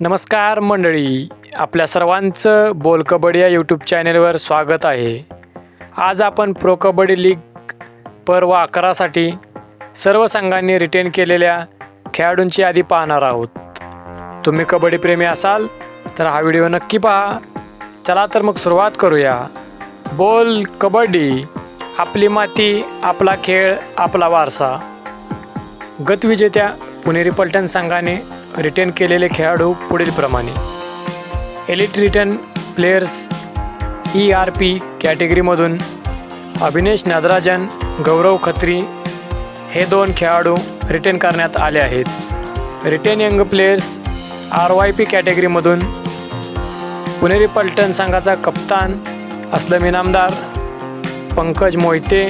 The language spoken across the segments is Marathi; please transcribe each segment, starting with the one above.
नमस्कार मंडळी आपल्या सर्वांचं बोल कबड्डी या यूट्यूब चॅनेलवर स्वागत आहे. आज आपण प्रो कबड्डी लीग पर्व अकरासाठी सर्व संघांनी रिटेन केलेल्या खेळाडूंची यादी पाहणार आहोत. तुम्ही कबड्डीप्रेमी असाल तर हा व्हिडिओ नक्की पहा. चला तर मग सुरुवात करूया. बोल कबड्डी आपली माती आपला खेळ आपला वारसा. गतविजेत्या पुणेरी पलटण संघाने रिटेन केलेले खेळाडू पुढीलप्रमाणे elite return players E R P कॅटेगरीमधून Abhinesh Nadarajan Gaurav Khatri हे दोन खेळाडू रिटेन करण्यात आले आहेत. Retain young players R Y P कॅटेगरीमधून Puneri Paltan संघाचा कप्तान असलम इनामदार पंकज मोहिते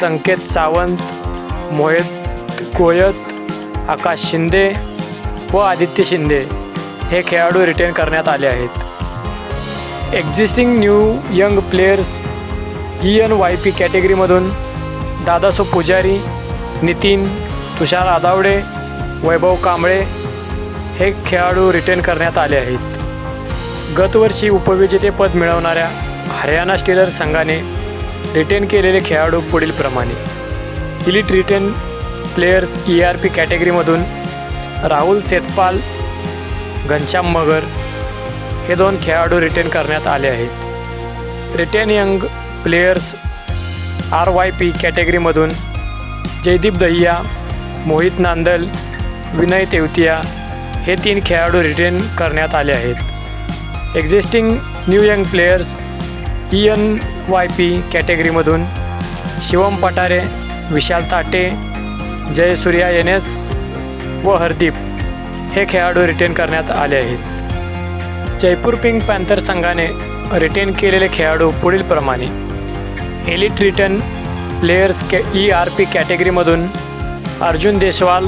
संकेत सावंत मोहित कोयत आकाश शिंदे व आदित्य शिंदे हे खेळाडू रिटेन करण्यात आले आहेत. Existing new young players E N Y P कॅटेगरीमधून Dadaso Pujari Nitin तुषार आदावडे वैभव कांबळे हे खेळाडू रिटेन करण्यात आले आहेत. गतवर्षी उपविजेतेपद मिळवणाऱ्या हरियाणा स्टीलर संघाने रिटेन केलेले खेळाडू पुढीलप्रमाणे. Elite retain players E R P कॅटेगरीमधून Rahul Sethpal Ghanshyam Magar हे दोन खेळाडू रिटेन करण्यात आले आहेत. Retain young players R Y P कॅटेगरीमधून Jaideep Dahiya Mohit Nandal Vinay Tewatia हे तीन खेळाडू रिटेन करण्यात आले आहेत. Existing new young players E N Y P कॅटेगरीमधून Shivam Patare Vishal Tate Jayasuriya N S व हरदीप हे खेळाडू रिटेन करण्यात आले आहेत. जयपूर पिंक पॅन्थर संघाने रिटेन केलेले खेळाडू पुढीलप्रमाणे एलिट रिटर्न प्लेयर्स के E R P कॅटेगरीमधून Arjun Deshwal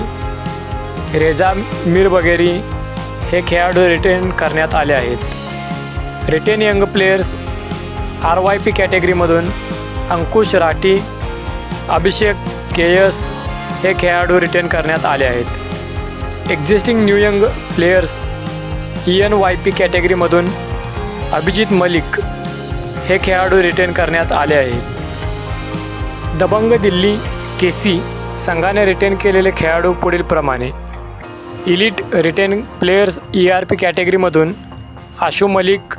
Reza Mir Bagheri हे खेळाडू रिटेन करण्यात आले आहेत. Retain young players R Y P कॅटेगरीमधून Ankush Rathi Abhishek chaos हे खेळाडू रिटेन करण्यात आले आहेत. Existing new young players E N Y P कॅटेगरीमधून Abhijit Malik हे खेळाडू रिटेन करण्यात आले आहेत. दबंग दिल्ली के सी संघाने रिटेन केलेले खेळाडू पुढीलप्रमाणे elite retain players E R P कॅटेगरीमधून Ashu Malik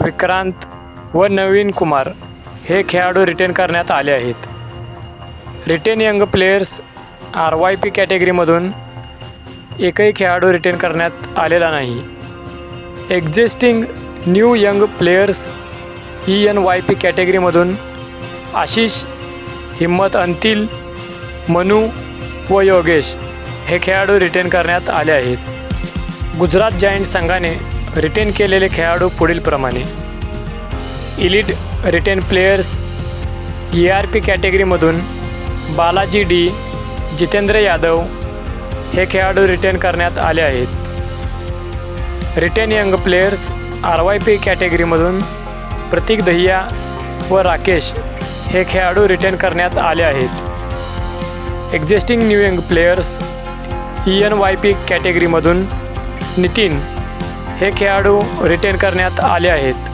Vikrant व नवीन कुमार हे खेळाडू रिटेन करण्यात आले आहेत. Retain young players R Y P कॅटेगरीमधून एकही खेळाडू रिटेन करण्यात आलेला नाही. Existing new young players E N Y P कॅटेगरीमधून Ashish Himmat Antil Manu व योगेश हे खेळाडू रिटेन करण्यात आले आहेत. गुजरात जायंट संघाने रिटेन केलेले खेळाडू पुढीलप्रमाणे elite retain players E R P कॅटेगरीमधून Balaji D Jitendra Yadav हे खेळाडू रिटेन करण्यात आले आहेत. Retain young players R Y P कॅटेगरीमधून Prateek Dahiya व राकेश हे खेळाडू रिटेन करण्यात आले आहेत. Existing new young players E N Y P कॅटेगरीमधून Nitin हे खेळाडू रिटेन करण्यात आले आहेत.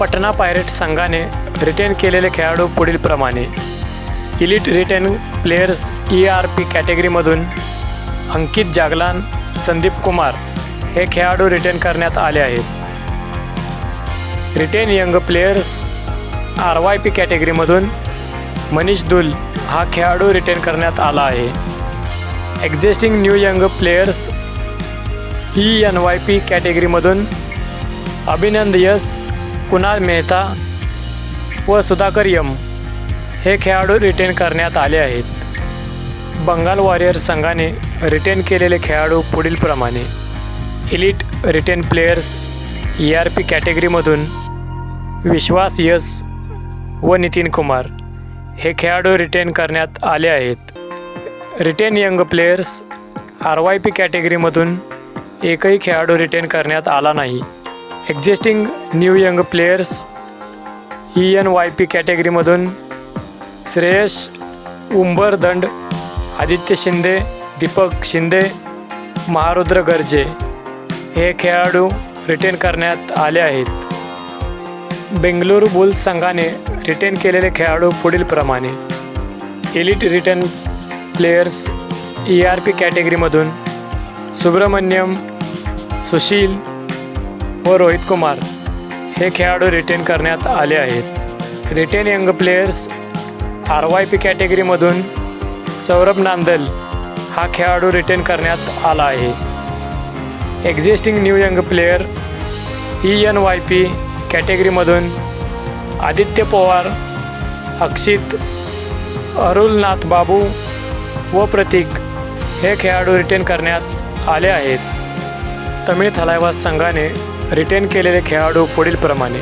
पटना पायरेट संघाने रिटेन केलेले खेळाडू पुढीलप्रमाणे. Elite retain players E R P कॅटेगरीमधून Ankit Jaglan Sandeep Kumar हे खेळाडू रिटेन करण्यात आले आहेत. Retain young players R Y P कॅटेगरीमधून Manish Dhull हा खेळाडू रिटेन करण्यात आला आहे. Existing new young players E N Y P कॅटेगरीमधून Abhinand S Kunal Mehta व सुधाकर यम हे खेळाडू रिटेन करण्यात आले आहेत. बंगाल वॉरियर्स संघाने रिटेन केलेले खेळाडू पुढीलप्रमाणे. Elite retain players E R P कॅटेगरीमधून Vishwas S व नितीन कुमार हे खेळाडू रिटेन करण्यात आले आहेत. Retain young players R Y P कॅटेगरीमधून एकही खेळाडू रिटेन करण्यात आला नाही. Existing new young players E N Y P कॅटेगरीमधून Shreyash Umbardand Aditya Shinde Deepak Shinde Maharudra Garje हे खेळाडू रिटेन करण्यात आले आहेत. बेंगलुरू बुल्स संघाने रिटेन केलेले खेळाडू पुढीलप्रमाणे elite return players E R P कॅटेगरीमधून Subramaniam Sushil व रोहित कुमार हे खेळाडू रिटेन करण्यात आले आहेत. Retain young players R Y P कॅटेगरीमधून Saurabh Nandal हा खेळाडू रिटेन करण्यात आला आहे. Existing new young player E N Y P कॅटेगरीमधून Aditya Pawar Akshit Arulnath Babu व प्रतीक हे खेळाडू रिटेन करण्यात आले आहेत. तमिळ थलायवास संघाने रिटेन केलेले खेळाडू पुढीलप्रमाणे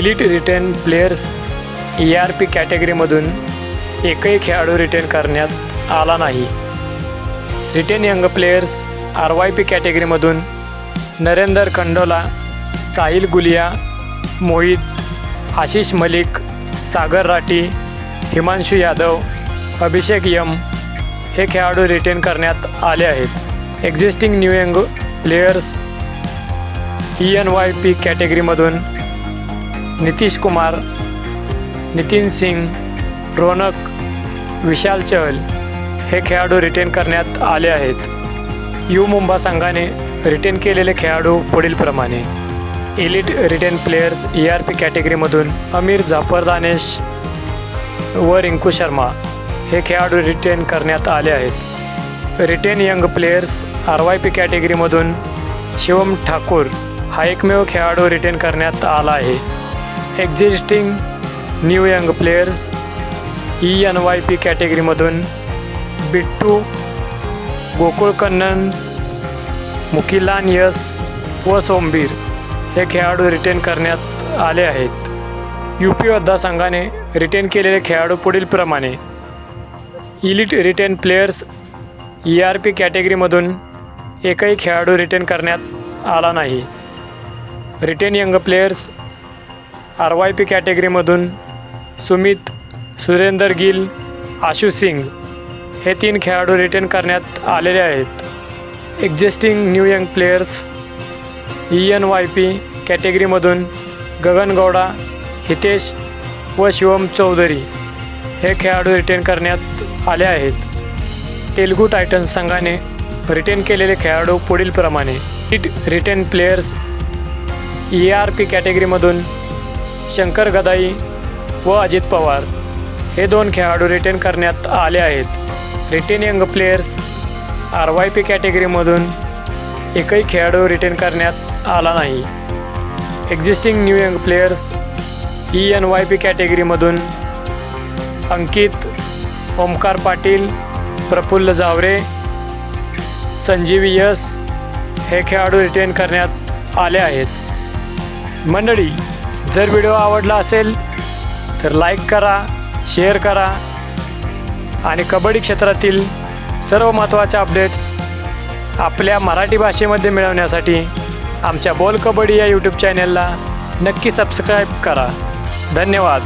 elite retain players E R P कॅटेगरीमधून एकही खेळाडू रिटेन करण्यात आला नाही. Retain young players R Y P कॅटेगरीमधून Narender Khandola Sahil Gulia Mohit Ashish Malik Sagar Rathi Himanshu Yadav Abhishek M हे खेळाडू रिटेन करण्यात आले आहेत. Existing new young players E N Y P कॅटेगरीमधून Nitish Kumar Nitin Singh Ronak Vishal Chahal हे खेळाडू रिटेन करण्यात आले आहेत. यू मुंबा संघाने रिटेन केलेले खेळाडू पुढीलप्रमाणे elite retain players E R P कॅटेगरीमधून Amir Jafar Danesh व रिंकू शर्मा हे खेळाडू रिटेन करण्यात आले आहेत. Retain young players R Y P कॅटेगरीमधून Shivam Thakur हा एकमेव खेळाडू रिटेन करण्यात आला आहे. Existing new young players E N Y P कॅटेगरीमधून Bittu Gokulakannan Mukilan S व सोमबीर हे खेळाडू रिटेन करण्यात आले आहेत. यू पी योद्धा संघाने रिटेन केलेले खेळाडू पुढीलप्रमाणे elite retain players E R P कॅटेगरीमधून एकही खेळाडू रिटेन करण्यात आला नाही. Retain young players R Y P कॅटेगरीमधून Sumit Surender Gill Ashu Singh हे तीन खेळाडू रिटेन करण्यात आलेले आहेत. Existing new young players E N Y P कॅटेगरीमधून Gagan Gowda Hitesh व शिवम चौधरी हे खेळाडू रिटेन करण्यात आले आहेत. तेलुगू टायटन्स संघाने रिटेन केलेले खेळाडू पुढीलप्रमाणे it retain players E R P कॅटेगरीमधून Shankar Gadai व अजित पवार हे दोन खेळाडू रिटेन करण्यात आले आहेत. Retain young players R Y P कॅटेगरीमधून एकही खेळाडू रिटेन करण्यात आला नाही. Existing new young players E N Y P कॅटेगरीमधून Ankit Omkar Patil Praful Jaware Sanjeevi S हे खेळाडू रिटेन करण्यात आले आहेत. मंडळी जर व्हिडिओ आवडला असेल तर लाईक करा शेअर करा आणि कबड्डी क्षेत्रातील सर्व महत्त्वाच्या अपडेट्स आपल्या मराठी भाषेमध्ये मिळवण्यासाठी आमच्या बोल कबड्डी या यूट्यूब चॅनलला नक्की सबस्क्राईब करा. धन्यवाद.